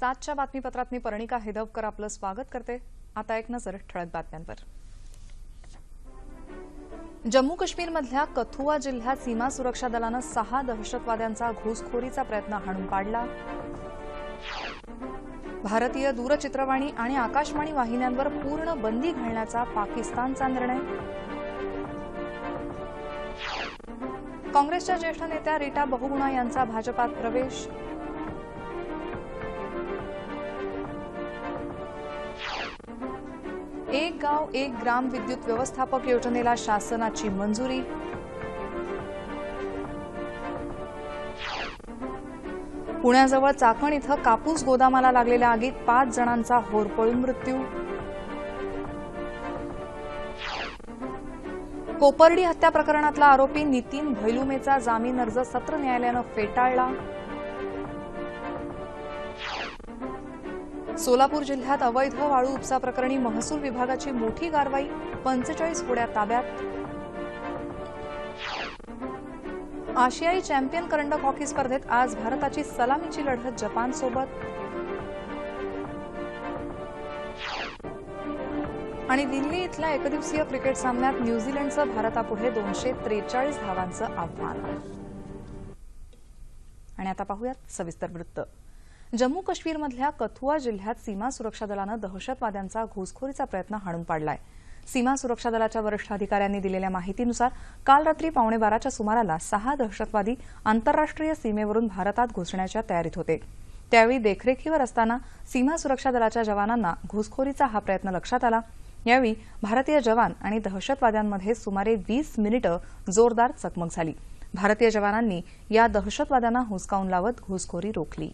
सातच्या बातमीपत्रात मी पर्णिका हेदवकर आपलं स्वागत करते. आता एक नजर ठळक बातम्यांवर. जम्मू काश्मीरमधल्या कथुआ जिल्ह्यात सीमा सुरक्षा दलानं सहा दहशतवाद्यांचा घुसखोरीचा प्रयत्न हाणून पाडला भारतीय दूरचित्रवाणी आणि आकाशवाणी वाहिन्यांवर पूर्ण बंदी घालण्याचा पाकिस्तानचा निर्णय. काँग्रेसच्या ज्येष्ठ नेत्या रीटा बहुगुणा यांचा भाजपात प्रवेश. एक गाव एक ग्राम विद्युत व्यवस्थापक योजनेला शासनाची मंजुरी. पुण्याजवळ चाकण इथं कापूस गोदामाला लागलेल्या आगीत पाच जणांचा होरपळून मृत्यू. कोपर्डी हत्या प्रकरणातला आरोपी नितीन भैलुमेचा जामीन अर्ज सत्र न्यायालयानं फेटाळला. सोलापूर जिल्ह्यात अवैध वाळू उपसा प्रकरणी महसूल विभागाची मोठी कारवाई पंचेचाळीस होड्या ताब्यात. आशियाई चॅम्पियन करंडक हॉकी स्पर्धेत आज भारताची सलामीची लढत जपानसोबत. आणि दिल्ली इथल्या एकदिवसीय क्रिकेट सामन्यात न्यूझीलंडचं भारतापुढे दोनशे त्रेचाळीस धावांचं आव्हान. आणि आता पाहूयात सविस्तर वृत्त. जम्मू काश्मीरमधल्या कथुआ जिल्ह्यात सीमा सुरक्षा दलानं दहशतवाद्यांचा घुसखोरीचा प्रयत्न हाणून पाडलाय. सीमा सुरक्षा दलाच्या वरिष्ठ अधिकाऱ्यांनी दिलेल्या माहितीनुसार काल रात्री पावणे बाराच्या सुमाराला सहा दहशतवादी आंतरराष्ट्रीय सीमेवरून भारतात घुसण्याच्या तयारीत होते. त्यावेळी देखरेखीवर असताना सीमा सुरक्षा दलाच्या जवानांना घुसखोरीचा हा प्रयत्न लक्षात आला. यावेळी भारतीय जवान आणि दहशतवाद्यांमध्ये सुमारे वीस मिनिटं जोरदार चकमक झाली. भारतीय जवानांनी या दहशतवाद्यांना हुसकावून लावत घुसखोरी रोखली.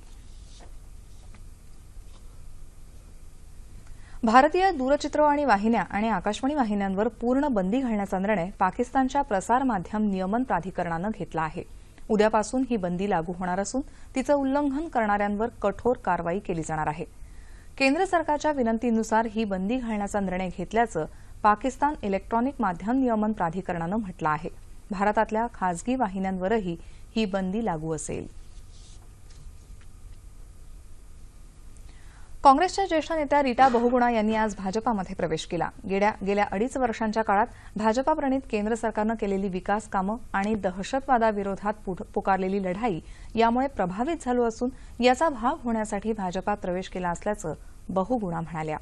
भारतीय दूरचित्रवाणी वाहिन्या आणि आकाशवाणी वाहिन्यांवर पूर्ण बंदी घालण्याचा निर्णय पाकिस्तानच्या प्रसारमाध्यम नियमन प्राधिकरणानं घेतला आहे. उद्यापासून ही बंदी लागू होणार असून तिचं उल्लंघन करणाऱ्यांवर कठोर कारवाई केली जाणार आहे. केंद्र सरकारच्या विनंतीनुसार ही बंदी घालण्याचा निर्णय घेतल्याचं पाकिस्तान इलेक्ट्रॉनिक माध्यम नियमन प्राधिकरणानं म्हटलं आहे. भारतातल्या खासगी वाहिन्यांवरही ही बंदी लागू असेल. काँग्रेसच्या ज्येष्ठ नेत्या रीटा बहुगुणा यांनी आज भाजपामध्ये प्रवेश केला. गेल्या गेल्या अडीच वर्षांच्या काळात भाजपाप्रणित केंद्र सरकारनं केलेली विकास कामं आणि दहशतवादाविरोधात पुकारलेली लढाई यामुळे प्रभावित झालो असून याचा भाग होण्यासाठी भाजपात प्रवेश केला असल्याचं बहुगुणा म्हणाल्या.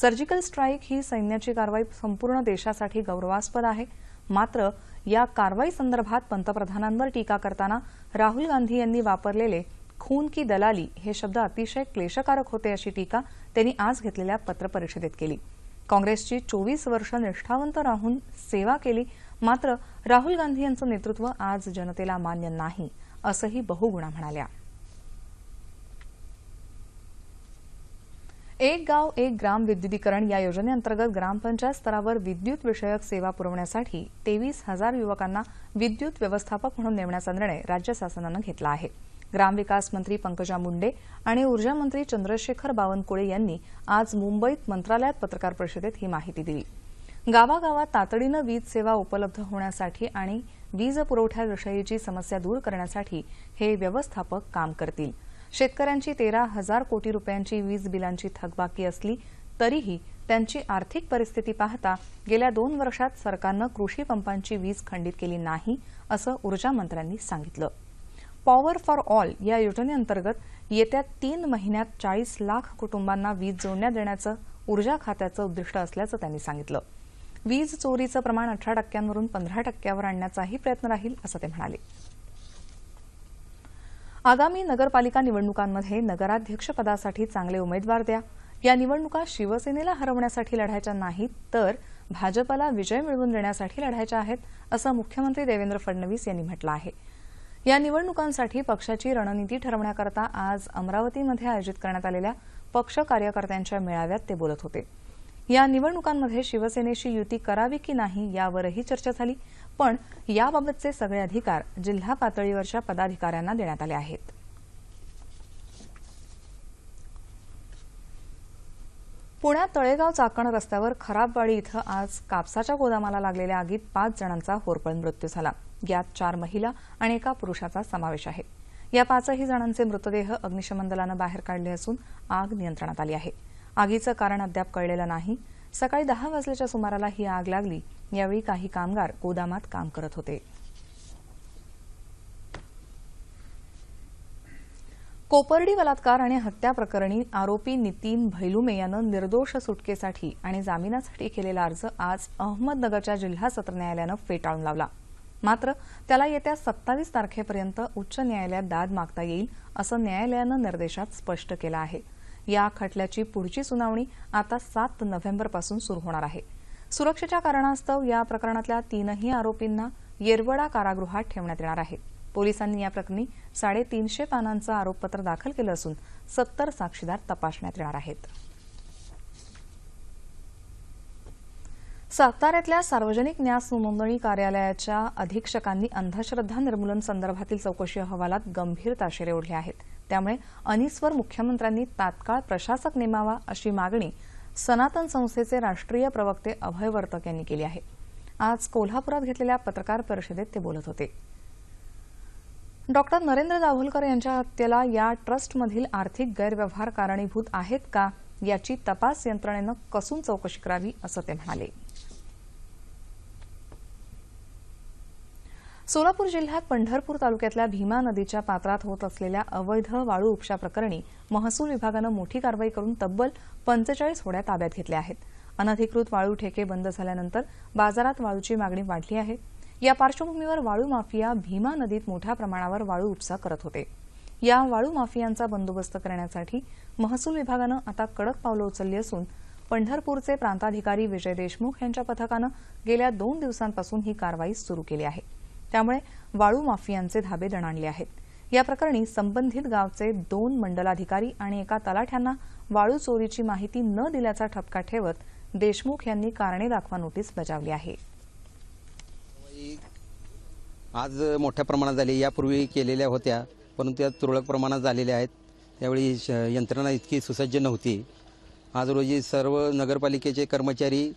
सर्जिकल स्ट्राईक ही सैन्याची कारवाई संपूर्ण देशासाठी गौरवास्पद आहे. मात्र या कारवाई संदर्भात पंतप्रधानांवर टीका करताना राहुल गांधी यांनी वापरलेले खून की दलाली हे शब्द अतिशय क्लेशकारक होते अशी टीका त्यांनी आज घेतलेल्या पत्रपरिषदेत केली. काँग्रेसची चोवीस वर्ष निष्ठावंत राहून सेवा केली मात्र राहुल गांधी यांचं नेतृत्व आज जनतेला मान्य नाही असंही बहुगुणा म्हणाल्या. एक गाव एक ग्राम विद्युतीकरण या योजनेअंतर्गत ग्रामपंचायत स्तरावर विद्युत विषयक सेवा पुरवण्यासाठी तेवीस हजार युवकांना विद्युत व्यवस्थापक म्हणून नेमण्याचा निर्णय राज्य शासनानं घेतला आहे. ग्रामविकास मंत्री पंकजा मुंडे आणि ऊर्जा मंत्री चंद्रशेखर बावनकुळे यांनी आज मुंबईत मंत्रालयात पत्रकार परिषदेत ही माहिती दिली. गावागावात तातडीनं वीज सेवा उपलब्ध होण्यासाठी आणि वीज पुरवठ्याविषयीची समस्या दूर करण्यासाठी हे व्यवस्थापक काम करतील. शेतकऱ्यांची तेरा हजार कोटी रुपयांची वीज बिलांची थकबाकी असली तरीही त्यांची आर्थिक परिस्थिती पाहता गेल्या दोन वर्षात सरकारनं कृषी पंपांची वीज खंडित केली नाही असं ऊर्जा मंत्र्यांनी सांगितलं. पॉवर फॉर ऑल या योजनेअंतर्गत येत्या तीन महिन्यात चाळीस लाख कुटुंबांना वीज जोडण्या देण्याचं ऊर्जा खात्याचं उद्दिष्ट असल्याचं त्यांनी सांगितलं. वीज चोरीचं प्रमाण अठरा टक्क्यांवरून पंधरा टक्क्यावर आणण्याचाही प्रयत्न राहील असं ते म्हणाले. आगामी नगरपालिका निवडणुकांमध्ये नगराध्यक्षपदासाठी चांगले उमेदवार द्या. या निवडणुका शिवसेनेला हरवण्यासाठी लढायच्या नाहीत तर भाजपला विजय मिळवून देण्यासाठी लढायच्या आहेत असं मुख्यमंत्री देवेंद्र फडणवीस यांनी म्हटलं आहे. या निवडणुकांसाठी पक्षाची रणनीती ठरवण्याकरता आज अमरावतीमध्ये आयोजित करण्यात आलेल्या पक्ष कार्यकर्त्यांच्या मेळाव्यात ते बोलत होते. या निवडणुकांमध्ये शिवसेनेशी युती करावी की नाही यावरही चर्चा झाली पण याबाबतचे सगळे अधिकार जिल्हा पातळीवरच्या पदाधिकाऱ्यांना देण्यात आले आहेत. पुण्यात तळेगाव चाकण रस्त्यावर खराबवाडी इथं आज कापसाच्या गोदामाला लागलेल्या आगीत पाच जणांचा होरपळ मृत्यू झाला. यात चार महिला आणि एका पुरुषाचा समावेश आहे. या पाचही जणांचे मृतदेह अग्निशमन दलानं बाहेर काढले असून आग नियंत्रणात आली आहे. आगीचं कारण अद्याप कळलेलं नाही. सकाळी दहा वाजल्याच्या सुमाराला ही आग लागली. यावेळी काही कामगार गोदामात काम करत होते. कोपर्डी बलात्कार आणि हत्या प्रकरणी आरोपी नितीन भैलुमे यानं निर्दोष सुटकेसाठी आणि जामिनासाठी केलेला अर्ज आज अहमदनगरच्या जिल्हा सत्र न्यायालयानं फेटाळून लावला. मात्र त्याला येत्या सत्तावीस तारखेपर्यंत उच्च न्यायालयात दाद मागता येईल असं न्यायालयानं निर्देशात स्पष्ट केलं आहे. या खटल्याची पुढची सुनावणी आता सात नोव्हेंबरपासून सुरू होणार आहे. सुरक्षेच्या कारणास्तव या प्रकरणातल्या तीनही आरोपींना येरवडा कारागृहात ठेवण्यात येणार आहे. पोलिसांनी या प्रकरणी साडेतीनशे पानांचं आरोपपत्र दाखल केलं असून सत्तर साक्षीदार तपासण्यात येणार आहेत. साताऱ्यातल्या सार्वजनिक न्यास नोंदणी कार्यालयाच्या अधीक्षकांनी अंधश्रद्धा निर्मूलन संदर्भातील चौकशी अहवालात गंभीर ताशेरे ओढले आहेत. त्यामुळे अनिसवर मुख्यमंत्र्यांनी तात्काळ प्रशासक नेमावा अशी मागणी सनातन संस्थेचे राष्ट्रीय प्रवक्ते अभय वर्तक यांनी केली आहे. आज कोल्हापुरात घेतलेल्या पत्रकार परिषदेत ते बोलत होते. डॉक्टर नरेंद्र दाभोलकर यांच्या हत्येला या ट्रस्टमधील आर्थिक गैरव्यवहार कारणीभूत आहेत का याची तपास यंत्रणेनं कसून चौकशी करावी असं ते म्हणाले. सोलापूर जिल्ह्यात पंढरपूर तालुक्यातल्या भीमा नदीच्या पात्रात होत असलेल्या अवैध वाळू उपशा प्रकरणी महसूल विभागानं मोठी कारवाई करून तब्बल पंचेचाळीस होड्या ताब्यात घेतल्या आहेत. अनधिकृत वाळू ठेके बंद झाल्यानंतर बाजारात वाळूची मागणी वाढली आहे. या पार्श्वभूमीवर वाळू माफिया भीमा नदीत मोठ्या प्रमाणावर वाळू उपसा करत होते. या वाळू माफियांचा बंदोबस्त करण्यासाठी महसूल विभागानं आता कडक पावलं उचलली असून पंढरपूरचे प्रांताधिकारी विजय देशमुख यांच्या पथकानं गेल्या दोन दिवसांपासून ही कारवाई सुरू केली आहे. त्यामुळे वाळू माफियांचे धाबे दणाणले आहेत. या प्रकरणी संबंधित गावचे दोन मंडलाधिकारी आणि एका तलाठ्यांना वाळू चोरीची माहिती न दिल्याचा ठपका ठेवत देशमुख यांनी कारणे दाखवा नोटीस बजावली आहे. आज मोठ्या प्रमाणात झाली. यापूर्वी केलेल्या होत्या परंतु त्या तुरळक प्रमाणात झालेल्या आहेत. त्यावेळी श- यंत्रणा इतकी सुसज्ज नव्हती. आज रोजी सर्व नगरपालिकेचे कर्मचारी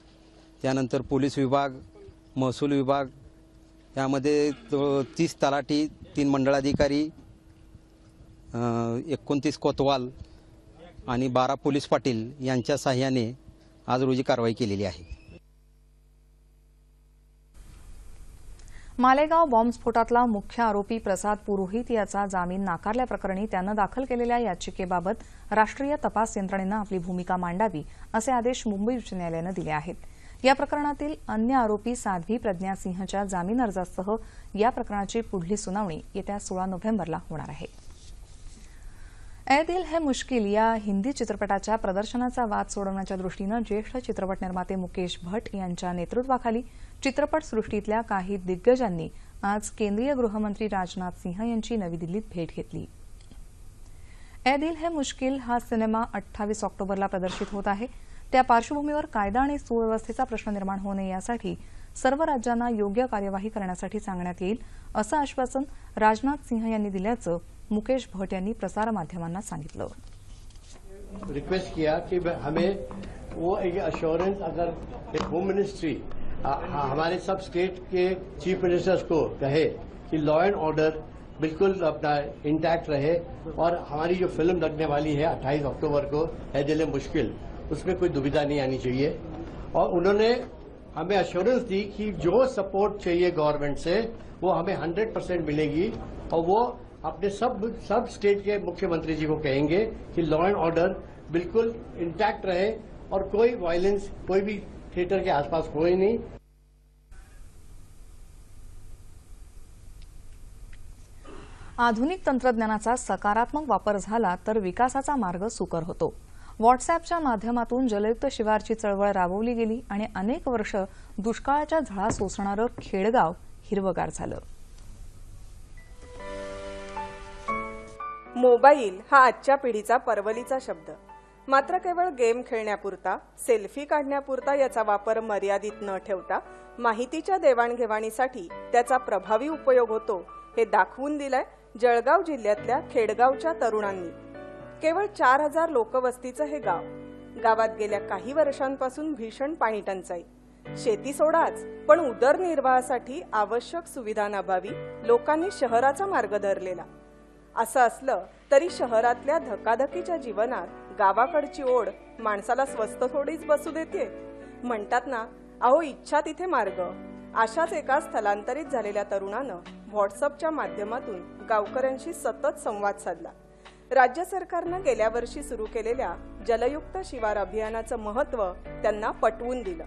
त्यानंतर पोलीस विभाग महसूल विभाग यामध्ये तीस तलाठी तीन मंडळाधिकारी एकोणतीस कोतवाल आणि बारा पोलीस पाटील यांच्या सहाय्याने आज रोजी कारवाई केलेली आहे. मालेगाव बॉम्बस्फोटातला मुख्य आरोपी प्रसाद पुरोहित याचा जामीन नाकारल्याप्रकरणी त्यानं दाखल केलेल्या याचिकेबाबत राष्ट्रीय तपास यंत्रणेनं आपली भूमिका मांडावी असे आदेश मुंबई उच्च न्यायालयानं दिले आहेत. या प्रकरणातील अन्य आरोपी साध्वी प्रज्ञा सिंहच्या जामीन अर्जासह या प्रकरणाची पुढली सुनावणी येत्या सोळा नोव्हेंबरला होणार आहे. ए दिल है मुश्किल या हिंदी चित्रपटाच्या प्रदर्शनाचा वाद सोडवण्याच्या दृष्टीनं ज्येष्ठ चित्रपट निर्माते मुकेश भट यांच्या नेतृत्वाखाली चित्रपटसृष्टीतल्या काही दिग्गजांनी आज केंद्रीय गृहमंत्री राजनाथ सिंह यांची नवी दिल्लीत भेट घेतली. ए दिल है मुश्किल हा सिनेमा अठ्ठावीस ऑक्टोबरला प्रदर्शित होत आहे. त्या पार्श्वभूमीवर कायदा आणि सुव्यवस्थेचा प्रश्न निर्माण होऊ नये यासाठी सर्व राज्यांना योग्य कार्यवाही करण्यासाठी सांगण्यात येईल असं आश्वासन राजनाथ सिंह यांनी दिल्याचं मुकेश भट यांनी प्रसारमाध्यमांना सांगितलं. रिक्वेस्ट किया कि हमें वो एक अश्योरेंस अगर एक होम मिनिस्ट्री हमारे सब स्टेट के चीफ मिनिस्टर्स को कहे कि लॉ एंड ऑर्डर बिल्कुल अपना इंटैक्ट रहे और हमारी जो फिल्म लगने वाली है 28 अक्टूबर को है दिले मुश्किल। उसमें कोई दुविधा नहीं आनी चाहिए। और उन्होंने हमें अश्योरेंस दी कि जो सपोर्ट चाहिए गवर्नमेंट से, वो हमें 100 परसेंट मिलेगी। और वो अपने सब सब स्टेट के मुख्यमंत्री जी को कहेंगे कि लॉ एंड ऑर्डर बिल्कुल इंटैक्ट रहे और कोई वायलेंस कोई भी थिएटर के आसपास कोई नहीं। आधुनिक तंत्रज्ञानाचा सकारात्मक वापर झाला तर विकासाचा मार्ग सुकर होतो. व्हॉट्सअॅपच्या माध्यमातून जलयुक्त शिवारची चळवळ राबवली गेली आणि अनेक वर्ष दुष्काळाच्या झळा सोसणारं खेडगाव हिरवगार झालं. मोबाईल हा आजच्या पिढीचा परवलीचा शब्द. मात्र केवळ गेम खेळण्यापुरता सेल्फी काढण्यापुरता याचा वापर मर्यादित न ठेवता माहितीच्या देवाणघेवाणीसाठी त्याचा प्रभावी उपयोग होतो हे दाखवून दिलंय जळगाव जिल्ह्यातल्या खेडगावच्या तरुणांनी. केवळ चार हजार लोकवस्तीचं हे गाव. गावात गेल्या काही वर्षांपासून भीषण पाणी टंचाई. शेती सोडाच पण उदरनिर्वाहासाठी आवश्यक सुविधांअभावी लोकांनी शहराचा मार्ग धरलेला. असं असलं तरी शहरातल्या धकाधकीच्या जीवनात गावाकडची ओढ माणसाला स्वस्त थोडीच बसू देते म्हणतात ना अहो इच्छा तिथे मार्ग. अशाच एका स्थलांतरित झालेल्या तरुणानं व्हॉट्सअपच्या माध्यमातून गावकऱ्यांशी सतत संवाद साधला. राज्य सरकारनं गेल्या वर्षी सुरू केलेल्या जलयुक्त शिवार अभियानाचं महत्त्व त्यांना पटवून दिलं.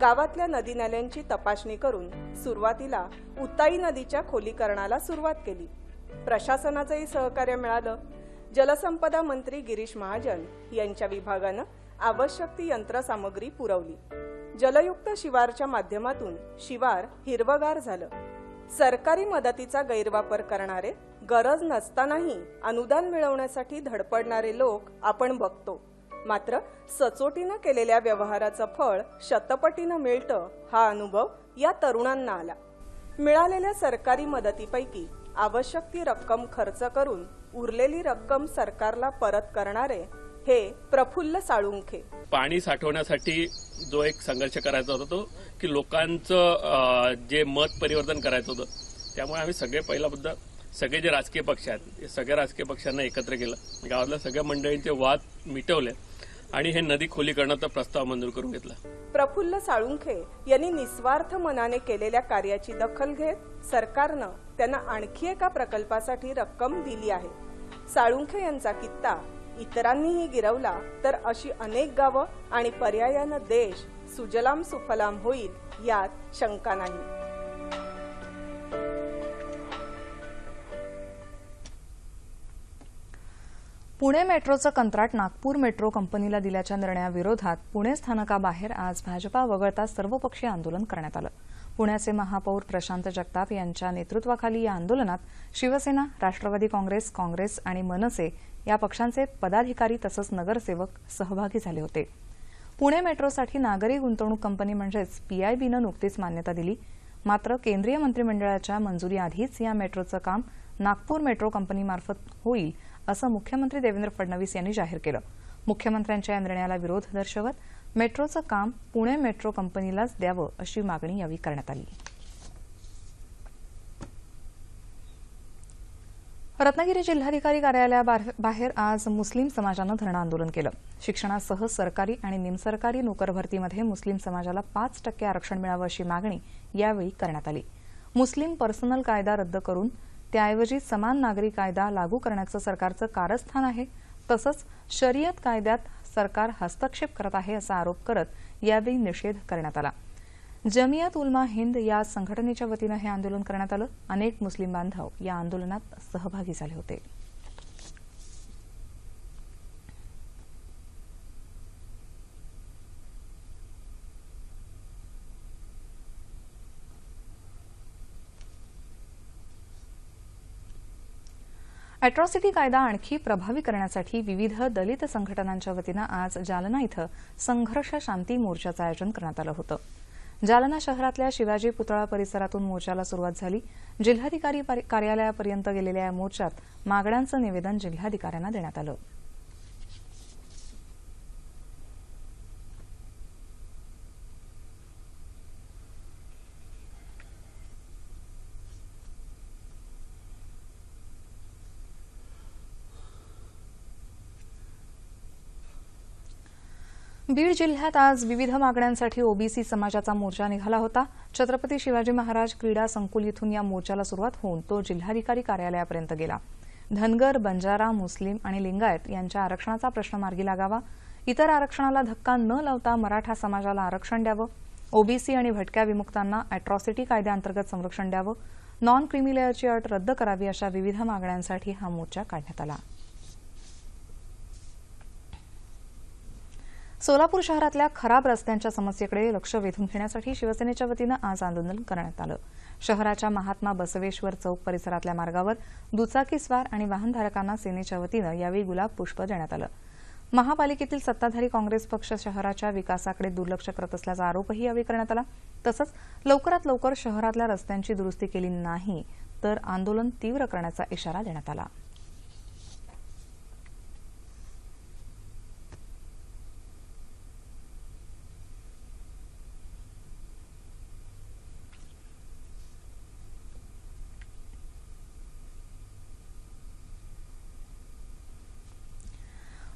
गावातल्या नदी नाल्यांची तपासणी करून सुरुवातीला उताई नदीच्या खोलीकरणाला सुरुवात केली. प्रशासनाचंही सहकार्य मिळालं. जलसंपदा मंत्री गिरीश महाजन यांच्या विभागानं आवश्यक ती यंत्रसामग्री पुरवली. जलयुक्त शिवारच्या माध्यमातून शिवार हिरवगार झालं. सरकारी मदतीचा गैरवापर करणारे गरज नसतानाही अनुदान मिळवण्यासाठी धडपडणारे लोक आपण बघतो. मात्र सचोटीनं केलेल्या व्यवहाराचं फळ शतपटीनं मिळतं हा अनुभव या तरुणांना आला. मिळालेल्या सरकारी मदतीपैकी आवश्यक ती रक्कम खर्च करून उरलेली रक्कम सरकारला परत करणारे हे प्रफुल्ल साळुंखे. पाणी साठवण्यासाठी जो एक संघर्ष करायचा होता तो की लोकांचं जे मत परिवर्तन करायचं होतं त्यामुळे आम्ही सगळे पहिला मुद्दा सगळे जे राजकीय पक्ष आहेत सगळ्या राजकीय पक्षांना एकत्र केलं. गावातल्या सगळ्या मंडळींचे वाद मिटवले आणि हे नदी खोलीकरणाचा प्रस्ताव मंजूर करून घेतला. प्रफुल्ल साळुंखे यांनी निस्वार्थ मनाने केलेल्या कार्याची दखल घेत सरकारनं त्यांना आणखी एका प्रकल्पासाठी रक्कम दिली आहे. साळुंखे यांचा कित्ता इतरांनीही गिरवला तर अशी अनेक गावं आणि पर्यायानं देश सुजलाम सुफलाम होईल यात शंका नाही. पुणे मेट्रोचं कंत्राट नागपूर मेट्रो कंपनीला दिल्याच्या निर्णयाविरोधात पुणे स्थानकाबाहेर आज भाजपा वगळता सर्वपक्षीय आंदोलन करण्यात आलं. पुण्याचे महापौर प्रशांत जगताप यांच्या नेतृत्वाखाली या आंदोलनात शिवसेना राष्ट्रवादी काँग्रेस काँग्रेस आणि मनसे या पक्षांचे पदाधिकारी तसंच नगरसेवक सहभागी झाले होते. पुणे मेट्रोसाठी नागरी गुंतवणूक कंपनी म्हणजेच पीआयबीनं नुकतीच मान्यता दिली. मात्र केंद्रीय मंत्रिमंडळाच्या मंजुरीआधीच या मेट्रोचं काम नागपूर मेट्रो कंपनीमार्फत होईल असं मुख्यमंत्री देवेंद्र फडणवीस यांनी जाहीर केलं. मुख्यमंत्र्यांच्या या निर्णयाला विरोध दर्शवत मेट्रोचं काम पुणे मेट्रो कंपनीलाच द्यावं अशी मागणी यावेळी करण्यात आली. रत्नागिरी जिल्हाधिकारी कार्यालयाबाहेर आज मुस्लिम समाजानं धरणं आंदोलन केलं. शिक्षणासह सरकारी आणि निमसरकारी नोकर भरतीमध्ये मुस्लिम समाजाला पाच टक्के आरक्षण मिळावं अशी मागणी यावेळी करण्यात आली. मुस्लिम पर्सनल कायदा रद्द करून त्याऐवजी समान नागरी कायदा लागू करण्याचं सरकारचं कारस्थान आहे. तसंच शरियत कायद्यात सरकार हस्तक्षेप करत आहे असा आरोप करत यावेळी निषेध करण्यात आला. जमियात उलमा हिंद या संघटनेच्या वतीनं हे आंदोलन करण्यात आलं. अनेक मुस्लिम बांधव या आंदोलनात सहभागी झाले होते. अॅट्रॉसिटी कायदा आणखी प्रभावी करण्यासाठी विविध दलित संघटनांच्या वतीनं आज जालना इथं संघर्ष शांती मोर्चाचं आयोजन करण्यात आलं होतं. जालना शहरातल्या शिवाजी पुतळा परिसरातून मोर्चाला सुरुवात झाली. जिल्हाधिकारी कार्यालयापर्यंत गेलेल्या या मोर्चात मागण्यांचं निवेदन जिल्हाधिकाऱ्यांना देण्यात आलं. बीड जिल्ह्यात आज विविध मागण्यांसाठी ओबीसी समाजाचा मोर्चा निघाला होता. छत्रपती शिवाजी महाराज क्रीडा संकुल इथून या मोर्चाला सुरुवात होऊन तो जिल्हाधिकारी कार्यालयापर्यंत गेला. धनगर बंजारा मुस्लिम आणि लिंगायत यांच्या आरक्षणाचा प्रश्न मार्गी लागावा. इतर आरक्षणाला धक्का न लावता मराठा समाजाला आरक्षण द्यावं. ओबीसी आणि भटक्या विमुक्तांना अॅट्रॉसिटी कायद्याअंतर्गत संरक्षण द्यावं. नॉन क्रिमिलेअरची अट रद्द करावी अशा विविध मागण्यांसाठी हा मोर्चा काढण्यात आला. सोलापूर शहरातल्या खराब रस्त्यांच्या समस्येकडे लक्ष वेधून घेण्यासाठी शिवसेनेच्या वतीनं आज आंदोलन करण्यात आलं. शहराच्या महात्मा बसवेश्वर चौक परिसरातल्या मार्गावर दुचाकीस्वार आणि वाहनधारकांना सेनेच्या वतीनं यावेळी गुलाब पुष्प देण्यात आलं. महापालिकेतील सत्ताधारी काँग्रेस पक्ष शहराच्या विकासाकडे दुर्लक्ष करत असल्याचा आरोपही यावेळी करण्यात आला. तसंच लवकरात लवकर शहरातल्या रस्त्यांची दुरुस्ती केली नाही तर आंदोलन तीव्र करण्याचा इशारा देण्यात आला.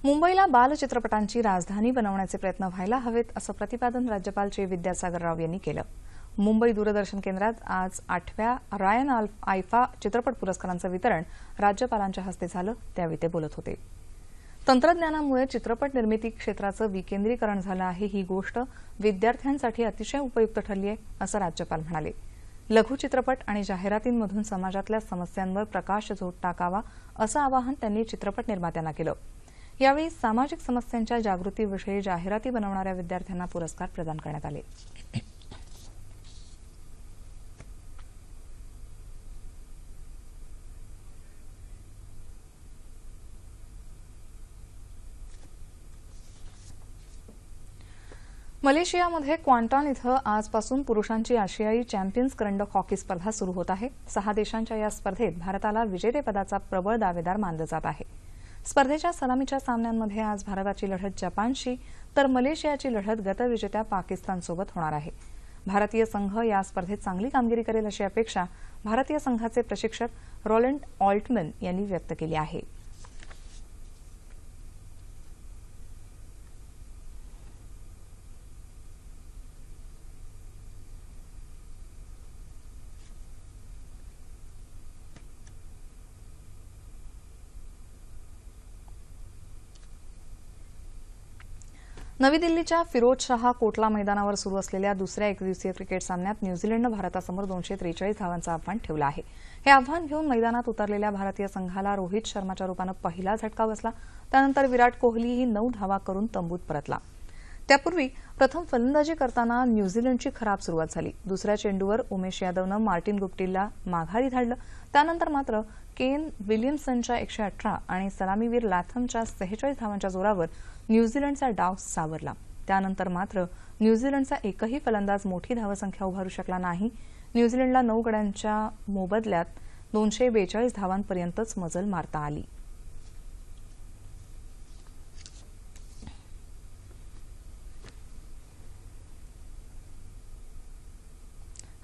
मुंबईला बालचित्रपटांची राजधानी बनवण्याचे प्रयत्न व्हायला हवेत असं प्रतिपादन राज्यपाल चे विद्यासागर राव यांनी केलं. मुंबई दूरदर्शन केंद्रात आज आठव्या रायन आयफा चित्रपट पुरस्कारांचं वितरण राज्यपालांच्या हस्ते झालं त्यावेळी ते बोलत होते. तंत्रज्ञानामुळे चित्रपट निर्मिती क्षेत्राचं विकेंद्रीकरण झालं आहे ही गोष्ट विद्यार्थ्यांसाठी अतिशय उपयुक्त ठरली आहे असं राज्यपाल म्हणाले. लघु चित्रपट आणि जाहिरातींमधून समाजातल्या समस्यांवर प्रकाशझोत टाकावा असं आवाहन त्यांनी चित्रपट निर्मात्यांना केलं. यावेळी सामाजिक समस्यांच्या जागृतीविषयी जाहिराती बनवणाऱ्या विद्यार्थ्यांना पुरस्कार प्रदान करण्यात आले. मलेशियामध्ये क्वांटॉन इथं आजपासून पुरुषांची आशियाई चॅम्पियन्स करंडक हॉकी स्पर्धा सुरू होत आहे. सहा देशांच्या या स्पर्धेत भारताला विजेतेपदाचा प्रबळ दावेदार मानलं जात आहे. स्पर्धेच्या सलामीच्या सामन्यांमध्ये आज भारताची लढत जपानशी तर मलेशियाची लढत गतविजेत्या पाकिस्तानसोबत होणार आहे. भारतीय संघ या स्पर्धेत चांगली कामगिरी करेल अशी अपेक्षा भारतीय संघाचे प्रशिक्षक रॉलंड ऑल्टमन यांनी व्यक्त केली आहे. नवी दिल्लीच्या फिरोज शहा कोटला मैदानावर सुरू असलेल्या दुसऱ्या एकदिवसीय क्रिकेट सामन्यात न्यूझीलंडनं भारतासमोर दोनशे त्रेचाळीस धावांचं आव्हान ठेवलं आहे. हे आव्हान घेऊन मैदानात उतरलेल्या भारतीय संघाला रोहित शर्माच्या रूपानं पहिला झटका बसला. त्यानंतर विराट कोहलीही नऊ धावा करून तंबूत परतला. त्यापूर्वी प्रथम फलंदाजी करताना न्यूझीलंडची खराब सुरुवात झाली. दुसऱ्या चेंडूवर उमेश यादवनं मार्टिन गुप्टीला माघारी धाडलं. त्यानंतर मात्र केन विलियम्सनच्या एकशे अठरा आणि सलामीवीर लॅथमच्या सेहेचाळीस धावांच्या जोरावर न्यूझीलंडचा डाव सावरला. त्यानंतर मात्र न्यूझीलंडचा एकही फलंदाज मोठी धावसंख्या उभारू शकला नाही. न्यूझीलंडला नऊ गड्यांच्या मोबदल्यात दोनशे बेचाळीस धावांपर्यंतच मजल मारता आली.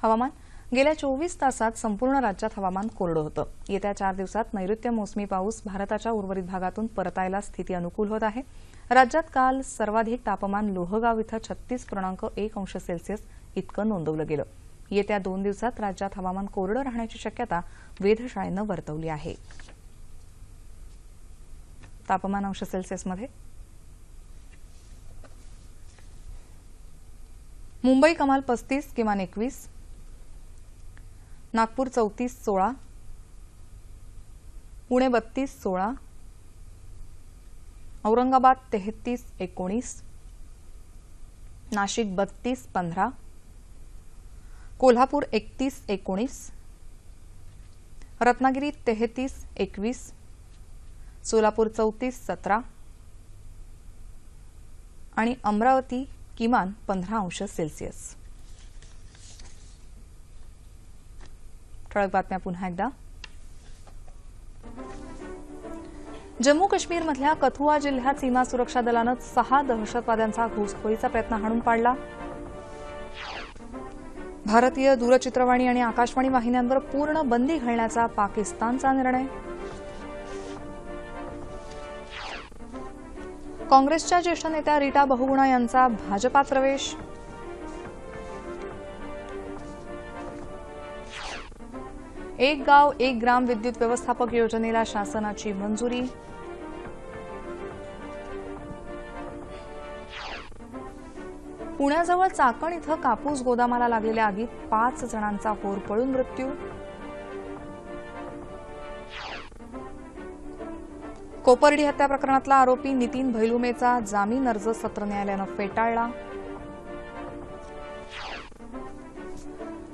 हवामान. गेल्या चोवीस तासात संपूर्ण राज्यात हवामान कोरडं होतं. येत्या चार दिवसात नैऋत्य मोसमी पाऊस भारताच्या उर्वरित भागातून परतायला स्थिती अनुकूल होत आहे. राज्यात काल सर्वाधिक तापमान लोहगाव इथं छत्तीस पूर्णांक एक अंश सेल्सिअस इतकं नोंदवलं गेलं. येत्या दोन दिवसात राज्यात हवामान कोरडं राहण्याची शक्यता वेधशाळेनं वर्तवली आहे. तापमान अंश सेल्सिअसमध्ये. मुंबई कमाल पस्तीस किमान एकवीस नागपूर चौतीस सोळा पुणे बत्तीस सोळा औरंगाबाद तेहतीस एकोणीस नाशिक बत्तीस पंधरा कोल्हापूर एकतीस एकोणीस रत्नागिरी तेहतीस एकवीस सोलापूर चौतीस सतरा आणि अमरावती किमान पंधरा अंश सेल्सिअस. ठळक बातम्या पुन्हा एकदा. जम्मू काश्मीरमधल्या कथुआ जिल्ह्यात सीमा सुरक्षा दलानं सहा दहशतवाद्यांचा घुसखोरीचा प्रयत्न हाणून पाडला. भारतीय दूरचित्रवाणी आणि आकाशवाणी वाहिन्यांवर पूर्ण बंदी घालण्याचा पाकिस्तानचा निर्णय. काँग्रेसच्या ज्येष्ठ नेत्या रीटा बहुगुणा यांचा भाजपात प्रवेश. एक गाव एक ग्राम विद्युत व्यवस्थापक योजनेला शासनाची मंजुरी. पुण्याजवळ चाकण इथं कापूस गोदामाला लागलेल्या आगीत पाच जणांचा होर पळून मृत्यू. कोपर्डी हत्या प्रकरणातला आरोपी नितीन भैलुमेचा जामीन अर्ज सत्र न्यायालयानं फेटाळला.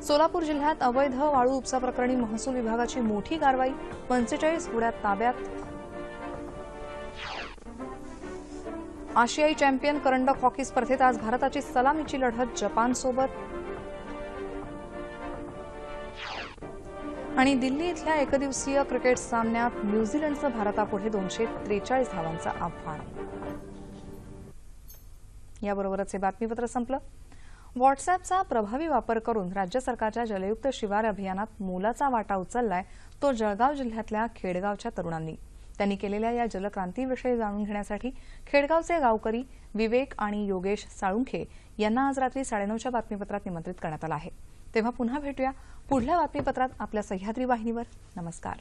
सोलापूर जिल्ह्यात अवैध वाळू उपसा प्रकरणी महसूल विभागाची मोठी कारवाई पंचेचाळीस होड्यात ताब्यात. आशियाई चॅम्पियन करंडक हॉकी स्पर्धेत आज भारताची सलामीची लढत जपानसोबत. आणि दिल्ली इथल्या एकदिवसीय क्रिकेट सामन्यात न्यूझीलंडचं भारतापुढे दोनशे त्रेचाळीस धावांचं आव्हान. याबरोबरच हे बातमीपत्र संपलं. व्हॉट्सअॅपचा प्रभावी वापर करून राज्य सरकारच्या जलयुक्त शिवार अभियानात मोलाचा वाटा उचललाय तो जळगाव जिल्ह्यातल्या खेडगावच्या तरुणांनी. त्यांनी केलेल्या या जलक्रांतीविषयी जाणून घेण्यासाठी खेडगावचे गावकरी विवेक आणि योगेश साळुंखे यांना आज रात्री साडेनऊच्या बातमीपत्रात निमंत्रित करण्यात आलं आहे. तेव्हा पुन्हा भेटूया पुढल्या बातमीपत्रात आपल्या सह्याद्री वाहिनीवर. नमस्कार.